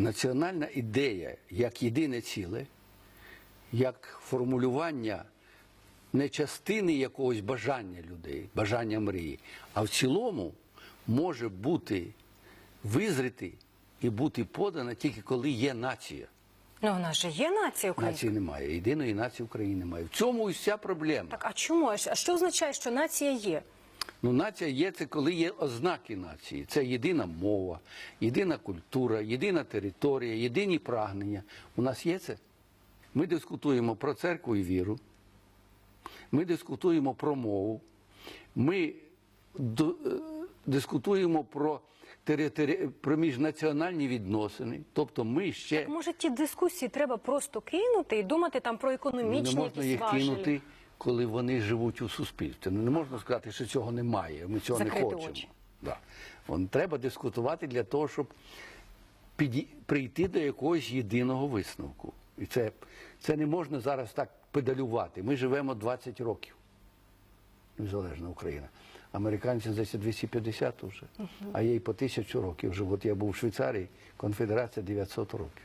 національна ідея як єдине ціле, як формулювання не частини якогось бажання людей, бажання мрії, а в цілому може бути визріти і бути подана тільки коли є нація. Ну, у нас же є нація України. Нації немає. Єдиної нації України немає. В цьому і вся проблема. Так, а чому? А що означає, що нація є? Ну, нація є це, коли є ознаки нації. Це єдина мова, єдина культура, єдина територія, єдині прагнення. У нас є це. Ми дискутуємо про церкву і віру. Ми дискутуємо про мову. Ми е, дискутуємо про, про міжнаціональні відносини. Тобто ми ще Може, ті дискусії треба просто кинути і думати там про економічні не можна їх важелі? кинути, коли вони живуть у суспільстві. Ну, не можна сказати, що цього немає. Ми цього Закрити не хочемо. очі. Да. Вон, треба дискутувати для того, щоб піді... прийти до якогось єдиного висновку. І це, це не можна зараз так педалювати. Ми живемо 20 років. Незалежна Україна. Американці здається 250 вже, а є і по тисячу років. Вже от я був в Швейцарії, конфедерація 900 років.